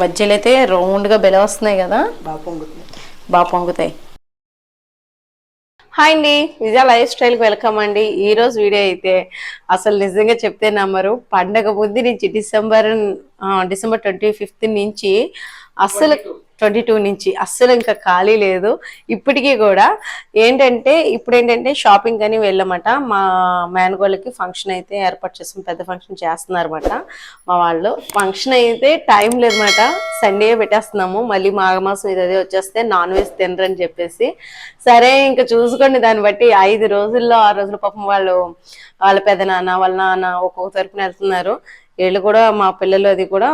బజ్జీలు అయితే రౌండ్గా బెల వస్తున్నాయి కదా? బాగా పొంగుతుంది బాగా పొంగుతాయి. హాయ్ అండి. విజయ లైఫ్ స్టైల్కి వెల్కమ్ అండి. ఈ రోజు వీడియో అయితే అసలు నిజంగా చెప్తే నమ్మరు. పండగ ముందు నుంచి డిసెంబర్ ఆ, డిసెంబర్ ట్వంటీ ఫిఫ్త్ నుంచి అస్సలు ట్వంటీ టూ నుంచి అస్సలు ఇంకా ఖాళీ లేదు. ఇప్పటికీ కూడా ఏంటంటే ఇప్పుడు ఏంటంటే షాపింగ్ అని వెళ్ళమట. మా మేనగోళ్ళకి ఫంక్షన్ అయితే ఏర్పాటు చేస్తాం. పెద్ద ఫంక్షన్ చేస్తున్నారన్నమాట మా వాళ్ళు. ఫంక్షన్ అయితే టైం లేదన్నమాట. సండే పెట్టేస్తున్నాము. మళ్ళీ మాఘమాసం ఇది అదే వచ్చేస్తే నాన్ వెజ్ తినరని చెప్పేసి. సరే ఇంకా చూసుకోండి దాన్ని బట్టి. ఐదు రోజుల్లో ఆరు రోజుల పాపం వాళ్ళు వాళ్ళ పెద్ద నాన్న వాళ్ళ నాన్న ఒక్కొక్క తరపున వెళ్తున్నారు. వీళ్ళు కూడా మా పిల్లలు అది కూడా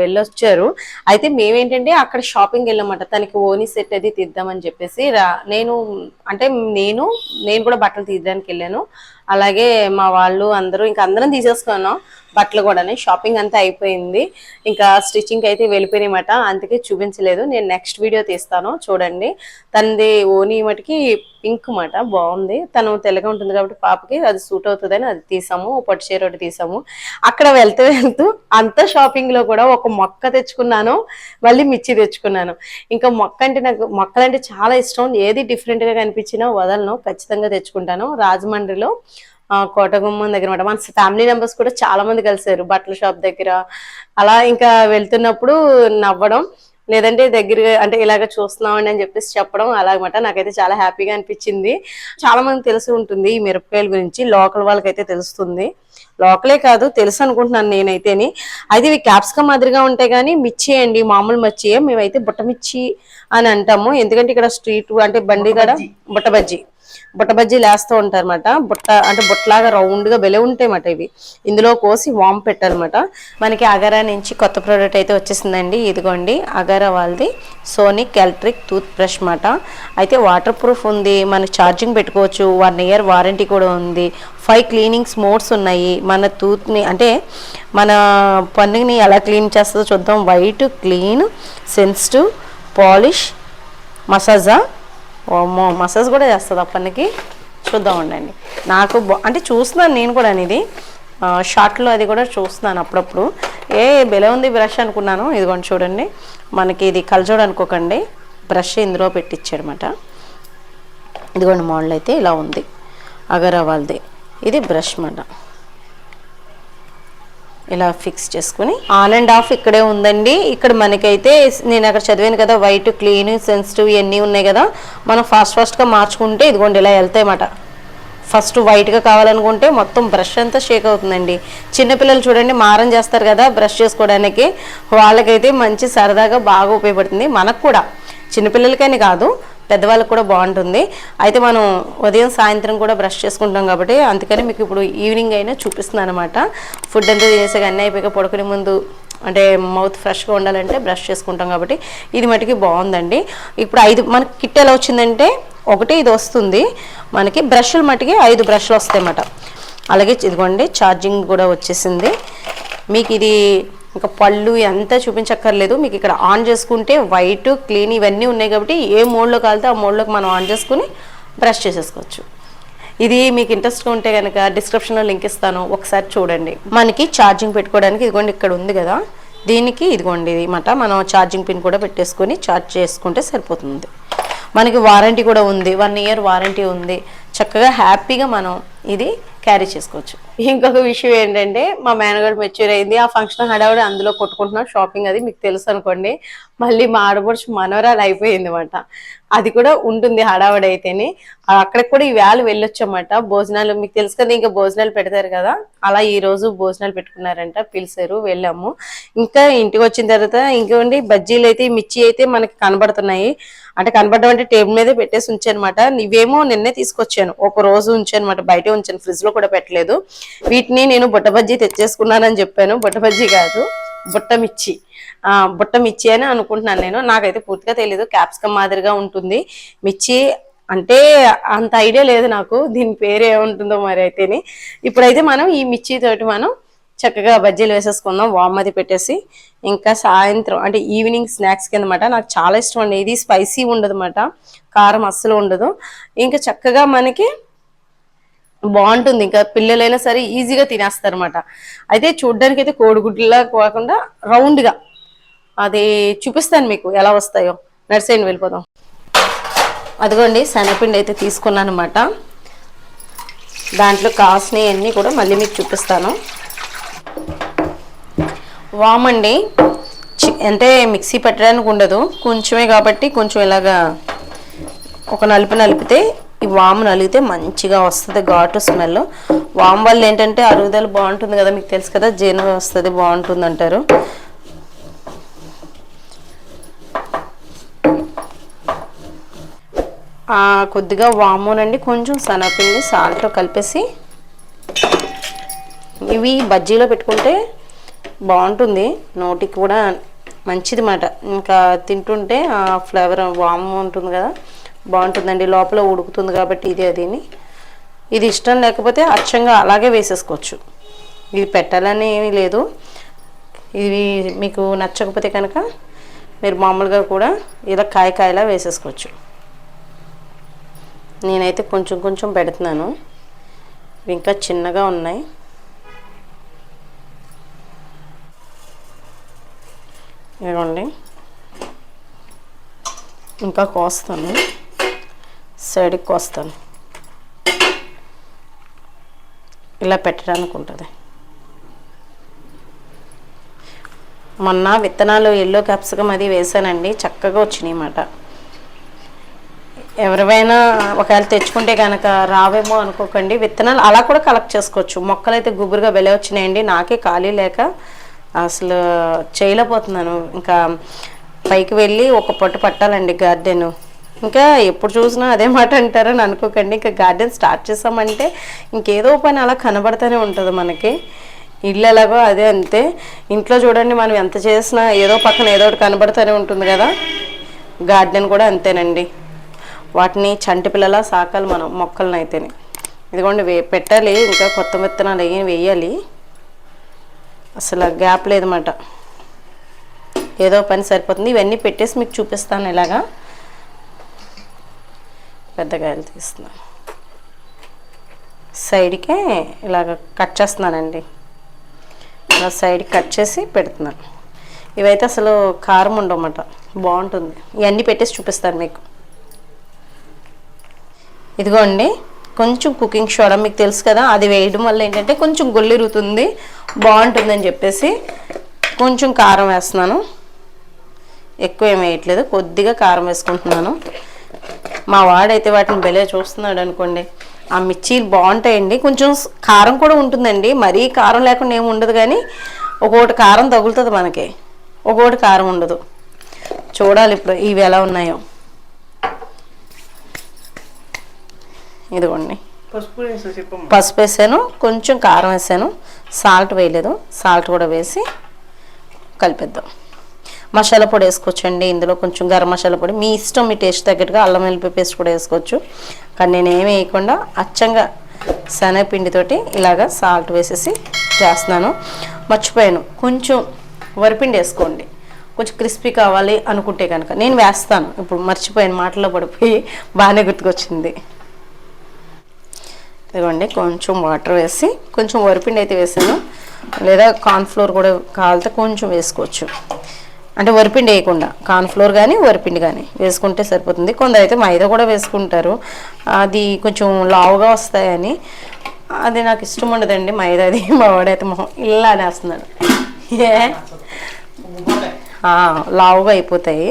వెళ్ళొచ్చారు. అయితే మేమేంటంటే అక్కడ షాపింగ్ వెళ్ళామట తనకి ఓని సెట్ అది తీద్దామని చెప్పేసి రా నేను అంటే నేను నేను కూడా బట్టలు తీయడానికి వెళ్ళాను. అలాగే మా వాళ్ళు అందరూ ఇంకా అందరం తీసేసుకున్నాం. బట్టలు కూడా షాపింగ్ అంతా అయిపోయింది. ఇంకా స్టిచ్చింగ్ అయితే వెళ్ళిపోయినాయన్నమాట అందుకే చూపించలేదు. నేను నెక్స్ట్ వీడియో తీస్తాను. చూడండి. తనది ఓని మటుకి పింక్ మాట బాగుంది. తను తెల్లగా ఉంటుంది కాబట్టి పాపకి అది సూట్ అవుతుందని అది తీసాము. ఓ పట్టు చీర ఒకటి తీసాము. అక్కడ వెళ్తూ వెళ్తూ అంత షాపింగ్లో కూడా ఒక మొక్క తెచ్చుకున్నాను. మళ్ళీ మిర్చి తెచ్చుకున్నాను. ఇంకా మొక్క అంటే నాకు మొక్కలంటే చాలా ఇష్టం. ఏది డిఫరెంట్గా కనిపించినా వదలను. ఖచ్చితంగా తెచ్చుకుంటాను. రాజమండ్రిలో కోటగుమ్మం దగ్గర మాట మన ఫ్యామిలీ మెంబర్స్ కూడా చాలా మంది కలిసారు బట్టల షాప్ దగ్గర. అలా ఇంకా వెళ్తున్నప్పుడు నవ్వడం లేదంటే దగ్గర అంటే ఇలాగ చూస్తున్నామండి అని చెప్పేసి చెప్పడం అలాగమాట నాకైతే చాలా హ్యాపీగా అనిపించింది. చాలా మంది తెలిసి ఉంటుంది ఈ మిరపకాయల గురించి. లోకల్ వాళ్ళకైతే తెలుస్తుంది. లోకలే కాదు తెలుసు అనుకుంటున్నాను నేనైతేని. అయితే ఇవి క్యాప్సికమ్ మాదిరిగా ఉంటాయి కానీ మిర్చి అండి మామూలు మిర్చియే. మేమైతే బుట్ట మిర్చి అని అంటాము. ఎందుకంటే ఇక్కడ స్ట్రీట్ అంటే బండి కూడా బుట్ట బజ్జీ. బుట్ట బజ్జీలు వేస్తూ ఉంటారన్నమాట. బుట్ట అంటే బుట్టలాగా రౌండ్గా బెలే ఉంటాయన్నమాట ఇవి. ఇందులో కోసి వామ్ పెట్టారన్నమాట. మనకి అగరా నుంచి కొత్త ప్రోడక్ట్ అయితే వచ్చేసిందండి. ఇదిగోండి అగరా వాళ్ళది. సోనిక్ ఎలక్ట్రిక్ టూత్ బ్రష్ మాట అయితే వాటర్ ప్రూఫ్ ఉంది మనకి ఛార్జింగ్ పెట్టుకోవచ్చు వన్ ఇయర్ వారంటీ కూడా ఉంది. ఫైవ్ క్లీనింగ్స్ మోడ్స్ ఉన్నాయి. మన టూత్ని అంటే మన పన్నుని ఎలా క్లీన్ చేస్తుందో చూద్దాం. వైట్ క్లీన్ సెన్సిటివ్ పాలిష్ మసాజా ఓమో మసాజ్ కూడా చేస్తుంది ఆ పనికి చూద్దాం ఉండండి. నాకు అంటే చూస్తున్నాను నేను కూడా ఇది షార్ట్లో అది కూడా చూస్తున్నాను అప్పుడప్పుడు. ఏ బెలే ఉంది బ్రష్ అనుకున్నాను. ఇదిగోండి చూడండి. మనకి ఇది కలజోడు అనుకోకండి. బ్రష్ ఇందులో పెట్టించాడనమాట ఇదిగోండి మోడల్ అయితే ఇలా ఉంది. అగరా ఇది బ్రష్ మాట. ఇలా ఫిక్స్ చేసుకుని ఆన్ అండ్ ఆఫ్ ఇక్కడే ఉందండి. ఇక్కడ మనకైతే నేను అక్కడ చదివాను కదా వైట్ క్లీన్ సెన్సిటివ్ ఇవన్నీ ఉన్నాయి కదా. మనం ఫాస్ట్ ఫాస్ట్గా మార్చుకుంటే ఇదిగోండి ఇలా వెళ్తాయన్నమాట ఫస్ట్ వైట్గా కావాలనుకుంటే మొత్తం బ్రష్ అంతా షేక్ అవుతుందండి. చిన్నపిల్లలు చూడండి మారం చేస్తారు కదా బ్రష్ చేసుకోవడానికి. వాళ్ళకైతే మంచి సరదాగా బాగా ఉపయోగపడుతుంది. మనకు కూడా. చిన్నపిల్లలకని కాదు పెద్దవాళ్ళకి కూడా బాగుంటుంది. అయితే మనం ఉదయం సాయంత్రం కూడా బ్రష్ చేసుకుంటాం కాబట్టి అందుకని మీకు ఇప్పుడు ఈవినింగ్ అయినా చూపిస్తున్నాను అనమాట ఫుడ్ అంతా తినేసాక అన్నీ అయిపోయాక పడుకునే ముందు అంటే మౌత్ ఫ్రెష్గా ఉండాలంటే బ్రష్ చేసుకుంటాం కాబట్టి ఇది మటుకి బాగుందండి. ఇప్పుడు ఐదు మనకి కిట్ ఎలా వచ్చిందంటే ఒకటి ఇది వస్తుంది. మనకి బ్రష్లు మటుకి ఐదు బ్రష్లు వస్తాయి అన్నమాట అలాగే ఇదిగోండి ఛార్జింగ్ కూడా వచ్చేసింది. మీకు ఇది ఇంకా పళ్ళు ఎంత చూపించక్కర్లేదు. మీకు ఇక్కడ ఆన్ చేసుకుంటే వైట్ క్లీన్ ఇవన్నీ ఉన్నాయి కాబట్టి ఏ మోడ్లో కాలితే ఆ మోడ్లోకి మనం ఆన్ చేసుకుని బ్రష్ చేసేసుకోవచ్చు. ఇది మీకు ఇంట్రెస్ట్గా ఉంటే కనుక డిస్క్రిప్షన్లో లింక్ ఇస్తాను. ఒకసారి చూడండి. మనకి ఛార్జింగ్ పెట్టుకోవడానికి ఇదిగోండి ఇక్కడ ఉంది కదా. దీనికి ఇదిగోండి ఇది మాట మనం ఛార్జింగ్ పిన్ కూడా పెట్టేసుకొని ఛార్జ్ చేసుకుంటే సరిపోతుంది. మనకి వారంటీ కూడా ఉంది. వన్ ఇయర్ వారంటీ ఉంది. చక్కగా హ్యాపీగా మనం ఇది క్యారీ చేసుకోవచ్చు. ఇంకొక విషయం ఏంటంటే మా మేనగాడు మెచ్యూర్ అయింది. ఆ ఫంక్షన్ హడావుడి అందులో కొట్టుకుంటున్నాం షాపింగ్ అది మీకు తెలుసు అనుకోండి. మళ్ళీ మా ఆడపడుచు మనవరాలు అయిపోయింది అనమాట అది కూడా ఉంటుంది హడావుడి అయితేనే. అక్కడికి కూడా ఈ వేళ వెళ్ళొచ్చన్నమాట. భోజనాలు మీకు తెలుసు కదా ఇంకా భోజనాలు పెడతారు కదా. అలా ఈ రోజు భోజనాలు పెట్టుకున్నారంట. పిలిచారు వెళ్ళాము. ఇంకా ఇంటికి వచ్చిన తర్వాత ఇంకోండి బజ్జీలు అయితే మిర్చి అయితే మనకి కనబడుతున్నాయి. అంటే కనబడడం అంటే టేబుల్ మీదే పెట్టేసి ఉంచానమాట. ఇవేమో నిన్నే తీసుకొచ్చాను. ఒక రోజు ఉంచాను అనమాట బయటే ఉంచాను. ఫ్రిడ్జ్లో కూడా పెట్టలేదు. వీటిని నేను బుట్ట బజ్జీ తెచ్చేసుకున్నానని చెప్పాను. బుట్ట బజ్జీ కాదు బుట్ట మిర్చి. ఆ బుట్ట మిర్చి అని అనుకుంటున్నాను నేను. నాకైతే పూర్తిగా తెలియదు క్యాప్సికమ్ మాదిరిగా ఉంటుంది. మిర్చి అంటే అంత ఐడియా లేదు నాకు. దీని పేరు ఏముంటుందో మరి అయితేని. ఇప్పుడైతే మనం ఈ మిర్చి తోటి మనం చక్కగా బజ్జీలు వేసేసుకుందాం వామ్ అది పెట్టేసి ఇంకా సాయంత్రం అంటే ఈవినింగ్ స్నాక్స్ అనమాట నాకు చాలా ఇష్టం అండి. ఇది స్పైసీ ఉండదు అనమాట కారం అస్సలు ఉండదు. ఇంకా చక్కగా మనకి బాగుంటుంది ఇంకా పిల్లలైనా సరే ఈజీగా తినేస్తారు అనమాట అయితే చూడ్డానికి అయితే కోడిగుడ్లా కాకుండా రౌండ్గా అది చూపిస్తాను మీకు ఎలా వస్తాయో. నడిసేయండి వెళ్ళిపోదాం. అదిగోండి శనగపిండి అయితే తీసుకున్నాను అనమాట దాంట్లో కాసినవి అన్నీ కూడా మళ్ళీ మీకు చూపిస్తాను. వామండి చి- అంటే మిక్సీ పెట్టడానికి ఉండదు. కొంచెమే కాబట్టి కొంచెం ఇలాగా ఒక నలుపు నలిపితే ఈ వాము నలిగితే మంచిగా వస్తుంది ఘాటు స్మెల్. వాము వల్ల ఏంటంటే అరుగుదల బాగుంటుంది కదా మీకు తెలుసు కదా జీర్ణ వస్తుంది బాగుంటుంది అంటారు. కొద్దిగా వామునండి కొంచెం శనగపిండి సాల్ట్ కలిపేసి ఇవి బజ్జీలో పెట్టుకుంటే బాగుంటుంది. నోటికి కూడా మంచిది మాట. ఇంకా తింటుంటే ఆ ఫ్లేవర్ వామ్ ఉంటుంది కదా బాగుంటుందండి. లోపల ఉడుకుతుంది కాబట్టి ఇది అదిని ఇది ఇష్టం లేకపోతే అచ్చంగా అలాగే వేసేసుకోవచ్చు. ఇది పెట్టాలని ఏమీ లేదు. ఇది మీకు నచ్చకపోతే కనుక మీరు మామూలుగా కూడా ఇలా కాయ కాయలా వేసేసుకోవచ్చు. నేనైతే కొంచెం కొంచెం పెడుతున్నాను. ఇంకా చిన్నగా ఉన్నాయి. ఇదిగోండి. ఇంకా కోస్తాను. సైడ్కి కోస్తాను. ఇలా పెట్టడానికి ఉంటుంది. మొన్న విత్తనాలు ఎల్లో క్యాప్సికమ్ అది వేసానండి. చక్కగా వచ్చినాయి అన్నమాట. ఎవరివైనా ఒకవేళ తెచ్చుకుంటే కనుక రావేమో అనుకోకండి. విత్తనాలు అలా కూడా కలెక్ట్ చేసుకోవచ్చు. మొక్కలు అయితే గుబురుగా వెలే వచ్చినాయండి. నాకే ఖాళీ లేక అసలు చేయలేకపోతున్నాను. ఇంకా పైకి వెళ్ళి ఒక పొట్టు పట్టాలండి గార్డెన్. ఇంకా ఎప్పుడు చూసినా అదే మాట అంటారని అనుకోకండి. ఇంకా గార్డెన్ స్టార్ట్ చేసామంటే ఇంకేదో పని అలా కనబడుతూనే ఉంటుంది మనకి. ఇల్లు ఎలాగో అదే అంతే. ఇంట్లో చూడండి మనం ఎంత చేసినా ఏదో పక్కన ఏదో ఒకటి కనబడుతూనే ఉంటుంది కదా. గార్డెన్ కూడా అంతేనండి. వాటిని చంటి పిల్లలా సాకాలి మనం మొక్కలను అయితేనే ఇదిగోండి వే పెట్టాలి. ఇంకా కొత్త విత్తనాలు ఏం వేయాలి. అసలు గ్యాప్ లేదన్నమాట. ఏదో పని సరిపోతుంది. ఇవన్నీ పెట్టేసి మీకు చూపిస్తాను ఇలాగా. పెద్దగాయలు తీస్తున్నాను. సైడ్కే ఇలాగ కట్ చేస్తున్నానండి. ఇలా సైడ్ కట్ చేసి పెడుతున్నాను. ఇవైతే అసలు కారం ఉండవన్నమాట. బాగుంటుంది. ఇవన్నీ పెట్టేసి చూపిస్తాను మీకు. ఇదిగోండి. కొంచెం కుకింగ్ సోడా మీకు తెలుసు కదా అది వేయడం వల్ల ఏంటంటే కొంచెం గొల్లిరుతుంది. బాగుంటుందని చెప్పేసి కొంచెం కారం వేస్తున్నాను. ఎక్కువ ఏం వేయట్లేదు కొద్దిగా కారం వేసుకుంటున్నాను. మా వాడైతే వాటిని బెలే చూస్తున్నాడు అనుకోండి. ఆ మిర్చీలు బాగుంటాయండి. కొంచెం కారం కూడా ఉంటుందండి. మరీ కారం లేకుండా ఏమి ఉండదు కానీ ఒక్కొక్కటి కారం తగులుతుంది మనకి. ఒక్కొక్కటి కారం ఉండదు. చూడాలి ఇప్పుడు ఇవి ఎలా ఉన్నాయో. ఇదిగోండి. పసుపు వేసాను కొంచెం కారం వేసాను. సాల్ట్ వేయలేదు. సాల్ట్ కూడా వేసి కలిపేద్దాం. మసాలా పొడి వేసుకోవచ్చండి. ఇందులో కొంచెం గరం మసాలా పొడి. మీ ఇష్టం మీ టేస్ట్ తగ్గట్టుగా అల్లం వెల్లిపాయ పేస్ట్ కూడా వేసుకోవచ్చు. కానీ నేను వేయకుండా అచ్చంగా శనగపిండితోటి ఇలాగా సాల్ట్ వేసేసి చేస్తున్నాను. మర్చిపోయాను. కొంచెం వరిపిండి వేసుకోండి. కొంచెం క్రిస్పీ కావాలి అనుకుంటే కనుక. నేను వేస్తాను. ఇప్పుడు మర్చిపోయాను. మాటలో పడిపోయి బాగానే గుర్తుకొచ్చింది. ఇదిగోండి కొంచెం వాటర్ వేసి కొంచెం వరిపిండి అయితే వేసాను. లేదా కార్న్ఫ్లోర్ కూడా కాలితే కొంచెం వేసుకోవచ్చు. అంటే వరిపిండి వేయకుండా కార్న్ఫ్లోర్ కానీ వరిపిండి కానీ వేసుకుంటే సరిపోతుంది. కొందరు అయితే మైదా కూడా వేసుకుంటారు. అది కొంచెం లావుగా వస్తాయని. అది నాకు ఇష్టం ఉండదండి మైదా అది మా వాడైతే మొహం ఇలా అనేస్తున్నాడు ఏ? లావుగా అయిపోతాయి.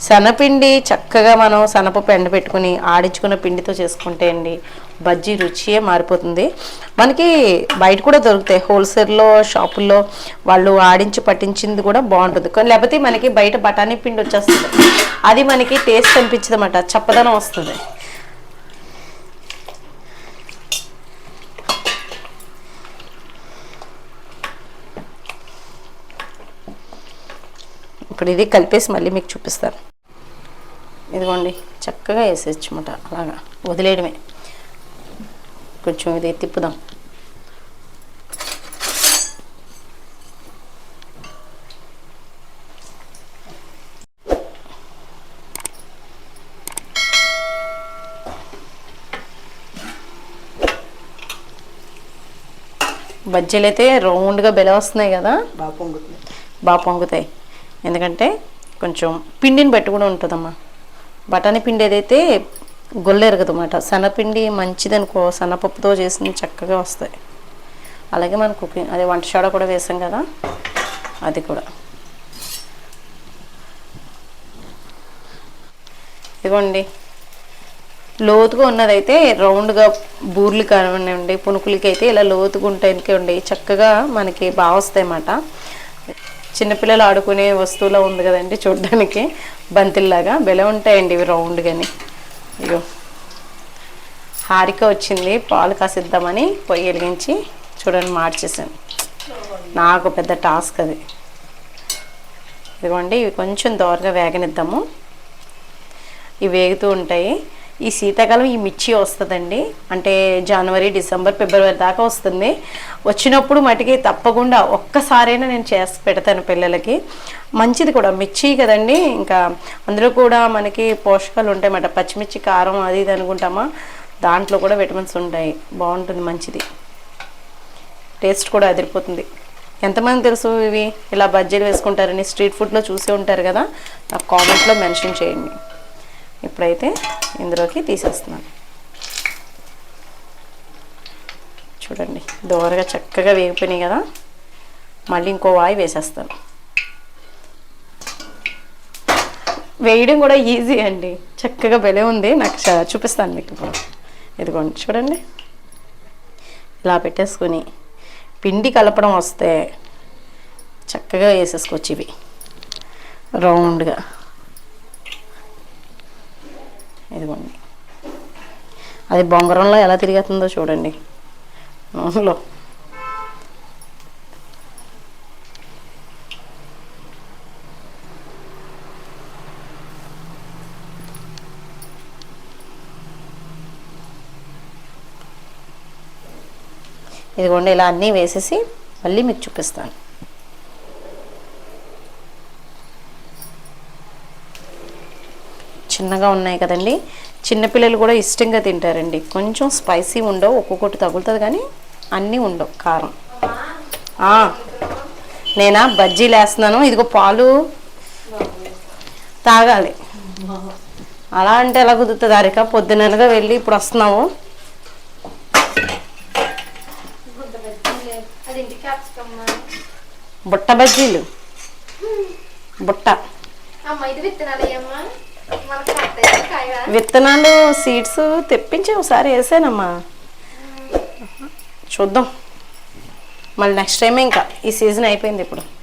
శనగపిండి చక్కగా మనం శనపప్పు ఎండ పెట్టుకుని ఆడించుకున్న పిండితో చేసుకుంటే అండి బజ్జీ రుచియే మారిపోతుంది. మనకి బయట కూడా దొరుకుతాయి. హోల్సేల్లో షాపుల్లో వాళ్ళు ఆడించి పట్టించింది కూడా బాగుంటుంది. కానీ లేకపోతే మనకి బయట బఠానీ పిండి వచ్చేస్తుంది. అది మనకి టేస్ట్ అనిపించదన్నమాట. చప్పదనం వస్తుంది. ఇప్పుడు ఇది కలిపేసి మళ్ళీ మీకు చూపిస్తాను. ఇదిగోండి చక్కగా వేసేయచ్చు అన్నమాట. అలాగా వదిలేయడమే. కొంచెం ఇది తిప్పుదాం. బజ్జీలు అయితే రౌండ్గా బెల వస్తున్నాయి కదా? బాగా పొంగుతుంది బాగా పొంగుతాయి. ఎందుకంటే కొంచెం పిండిని బట్టి కూడా ఉంటుందమ్మా. బఠానీ పిండి ఏదైతే గొల్ల శనపిండి మంచిదనుకో సన్నపప్పుతో చేసింది చక్కగా వస్తాయి. అలాగే మన కుకింగ్ అదే వంట సోడా కూడా వేసాం కదా అది కూడా. ఇదిగోండి. లోతుగా ఉన్నదైతే రౌండ్గా బూర్లు కానివ్వండి పునుకులకి అయితే ఇలా లోతుగా ఉంటాయి ఉండి చక్కగా మనకి బాగా వస్తాయి అన్నమాట చిన్నపిల్లలు ఆడుకునే వస్తువులా ఉంది కదండి చూడడానికి బంతిల్లాగా. బెల ఉంటాయండి ఇవి రౌండ్గాని. ఇగో. హారిక వచ్చింది పాలు కాసిద్దామని పొయ్యి వెలిగించి చూడండి మార్చేసాను నాకు పెద్ద టాస్క్ అది. ఇదిగోండి ఇవి కొంచెం దోరగా వేగనిద్దాము. ఇవి వేగుతూ ఉంటాయి. ఈ శీతాకాలం ఈ మిర్చి వస్తుందండి. అంటే జనవరి డిసెంబర్ ఫిబ్రవరి దాకా వస్తుంది. వచ్చినప్పుడు మటుకి తప్పకుండా ఒక్కసారైనా నేను చేసి పెడతాను పిల్లలకి. మంచిది కూడా మిర్చి కదండి. ఇంకా అందులో కూడా మనకి పోషకాలు ఉంటాయన్నమాట పచ్చిమిర్చి కారం అది ఇది అనుకుంటామా? దాంట్లో కూడా విటమిన్స్ ఉంటాయి. బాగుంటుంది మంచిది. టేస్ట్ కూడా అదిరిపోతుంది. ఎంతమంది తెలుసు ఇవి? ఇలా బజ్జీలు వేసుకుంటారని స్ట్రీట్ ఫుడ్లో చూసే ఉంటారు కదా? నాకు కామెంట్లో మెన్షన్ చేయండి. ఇప్పుడైతే ఇందులోకి తీసేస్తున్నాను. చూడండి దోరగా చక్కగా వేగిపోయినాయి కదా. మళ్ళీ ఇంకో వాయి వేసేస్తాను. వేయడం కూడా ఈజీ అండి. చక్కగా బెలే ఉంది. నాకు చూపిస్తాను మీకు ఇప్పుడు. ఇదిగోండి చూడండి. ఇలా పెట్టేసుకొని పిండి కలపడం వస్తే చక్కగా వేసేసుకోవచ్చు ఇవి. రౌండ్గా. ఇదిగోండి. అది బొంగరంలో ఎలా తిరుగుతుందో చూడండి. నూనెలో. ఇదిగోండి ఇలా అన్నీ వేసేసి మళ్ళీ మీకు చూపిస్తాను. చిన్నగా ఉన్నాయి కదండి. చిన్నపిల్లలు కూడా ఇష్టంగా తింటారండి. కొంచెం స్పైసీ ఉండవు ఒక్కొక్కటి తగులుతుంది కానీ అన్నీ ఉండవు కారం. నేనా బజ్జీలు వేస్తున్నాను ఇదిగో పాలు తాగాలి. అలా అంటే ఎలా కుదురుతుంది అరిక? పొద్దుననగా వెళ్ళి ఇప్పుడు వస్తున్నాము బుట్ట బజ్జీలు. బుట్ట. ఇది విత్తనాలు సీడ్స్ తెప్పించి ఒకసారి వేసానమ్మా. చూద్దాం. మళ్ళీ నెక్స్ట్ టైం ఇంకా ఈ సీజన్ అయిపోయింది ఇప్పుడు.